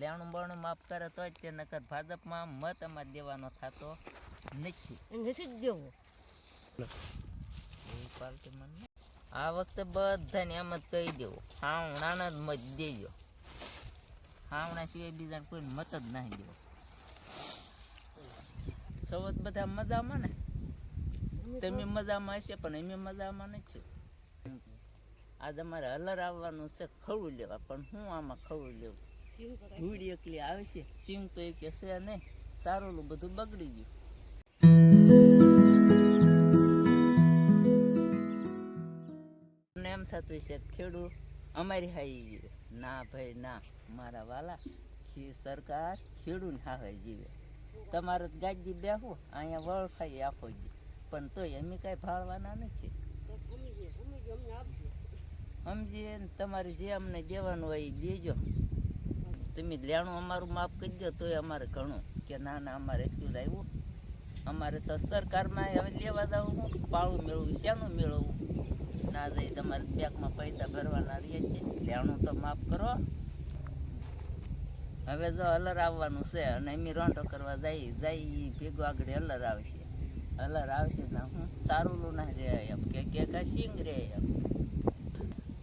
લેણું બણું માફ કરે તો જ તે નકર ભાજપમાં મત અમારે દેવાનો થતો નથી. નથી જ દેવો. આ વખતે બધાને એમ જ કહી દેવું હાવણાને જ મત દેજો. હાવણા સિવાય બીજાને કોઈ મત જ નહીં દેવો. સૌ બધા મજામાં ને? તમે મજામાં હશે પણ અમે મજામાં નથી. આજ અમારે હલર આવવાનું છે ખવું લેવા પણ હું આમાં ખવું લેવું? ધૂળ એકલી આવશે સિંહ તો એ કહેશે છે નહીં સારું બધું બગડી ગયું. એમ થતું છે ખેડૂ ખેડૂત અમારી હાઈ જીવે. ના ભાઈ ના. મારા વાલા સરકાર ખેડૂત હાવે જીવે. તમારે ગાદી બેહો અહીંયા વળખાઈ આખો દી પણ તોય અમે કાંઈ ભાળવાના નથી. સમજીએ ને તમારે જે અમને દેવાનું હોય એ દેજો. તમે લેણું અમારું માફ કરી દો, તોય અમારે ઘણું. કે ના ના, અમારે એટલું જ આવ્યું અમારે તો સરકારમાં હવે લેવા જવું હું, પાળું મેળવું, શેનું મેળવવું ના જઈ તમારે બેંકમાં પૈસા ભરવાના રહે છે. લેણું તો માફ કરો. હવે જો હલર આવવાનું છે અને એમ રોંટો કરવા જાય જાય ભેગો આગળ હલર આવશે. હલર આવશે તો હું સારું લું ના રે એમ. કે કે કા સિંગ રે એમ.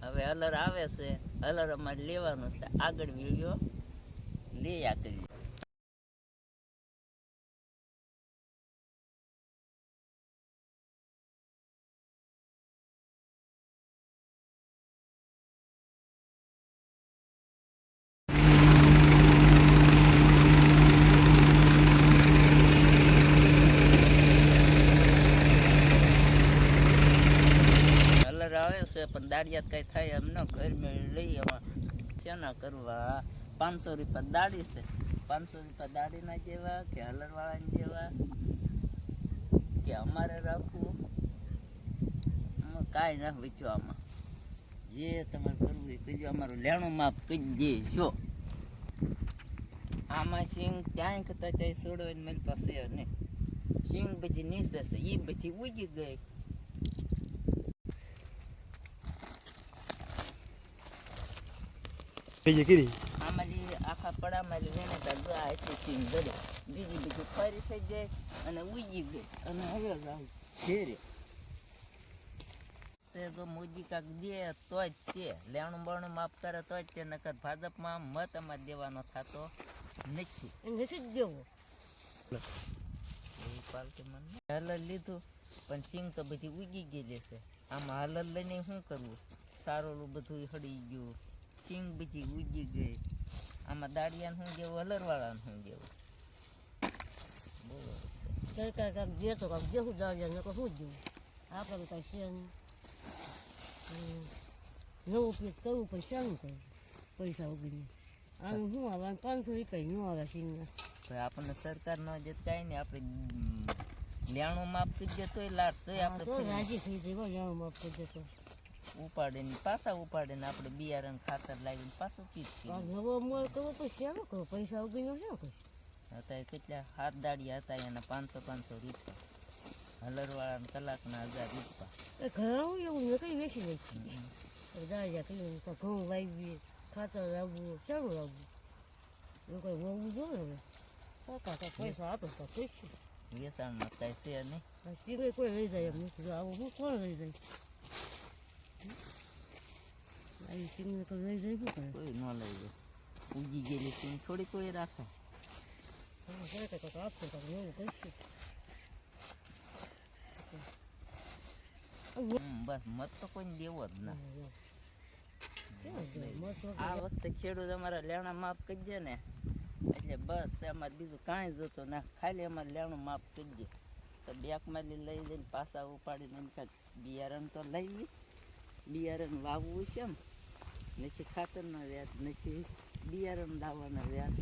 હવે હલર આવે છે હલર અમારે લેવાનું છે. આગળ વીડિયો લઈ કરી આવે છે, પણ દાડિયાત કઈ થાય એમ ન ઘર મેળ લઈ એમાં શેના કરવા? પાંચસો રૂપિયા દાડી છે. પાંચસો રૂપિયા દાડીના જેવા કે હલરવાળાના જેવા કે અમારે રાખવું. કાંઈ ના વેચવામાં જે તમારે કરવું એ કહીજો અમારું લેણું માપ કરી દેજો. આમાં સિંગ ક્યાંય કરતા ત્યાં છોડવાની મારી પાસે નહીં. સિંગ પછી નીચે છે. એ પછી ઉગી ગઈ. બીજી કીધી? આમાંથી આખા પડામાં વેને આ એટલી સીમ ધરે બીજી બીજી ફરી થઈ જાય અને ઉગી ગઈ. અને હવે ઘેરે. તે તો મોદી કાક દે તો જ તે લેણું બણું માફ કરે તો જ તે નકર ભાજપમાં મત અમારે દેવાનો થતો નથી. નથી જ દેવો. હલર લીધું પણ સિંગ તો બધી ઉગી ગયેલી છે આમાં હલર લઈને શું કરવું? સારોલું બધું હળી ગયું. સિંગ બધી ઉગી ગઈ. આમાં દાડિયાને શું દેવું હલરવાળાને શું જેવું? બોલો સરકાર કાંક જે તો કાંક દેવું દાવ્યા નકર શું જેવું આપણે કાંઈ છે નહીં. નવો ઉપયોગ કરવું પણ શાનું કરવું પૈસા ઉગીને આનું શું આવે? પાંચસો રૂપિયા ન આવે સિંગના તો આપણને સરકાર ન જે કાંઈ નહીં. આપણે લેણું માફ કરી દે તોય લાટ તોય આપણે તો રાજી થઈ જાય લેણું માફ કરી દેતો ઉપાડીને પાછા ઉપાડીને આપણે બિયારણ ખાતર લાવીને પાછું પીત આ નવો મોલ કરવો પછી શાનો કરવો પૈસા ઉગીનો શું કરવું અત્યારે કેટલા હાથ દાડિયા હતા એના પાંચસો પાંચસો રૂપિયા. હલરવાળાના કલાકના હજાર રૂપિયા. એ ઘણું એવું ને કઈ વેચી નાખ્યું દાજા કઈ ઘઉં વાવીએ ખાતર લાવવું ચાલુ લાવવું. એવું કઈ હોવું જોઈએ હવે કાકા પૈસા આપે તો ખુશી વેચાણમાં કાંઈ છે નહીં. કોઈ લઈ જાય એમ નથી. આવું હું કોણ લઈ જાય? આવી સિંગને તો લઈ જાય શું કરે કોઈ ન લઈ જાય ઉગી ગયેલી સિંગ થોડી કોઈ રાખે. હા, સરકાર કાકા આપશે તો એવું કરશું. બસ મત તો કોઈને દેવો જ ના. આ વખતે ખેડૂત અમારા લેણા માફ કરી દે ને. એટલે બસ અમારે બીજું કાંઈ જોતું ના. ખાલી અમારે લેણું માફ કરી દે. તો બેંકમાં લઈ જઈને પાછા ઉપાડીને કાંઈક બિયારણ તો લઈએ બિયારણ વાવવું છે એમ. નથી ખાતરના વ્યાજ નથી. બિયારણ લાવવાનો વ્યાજ.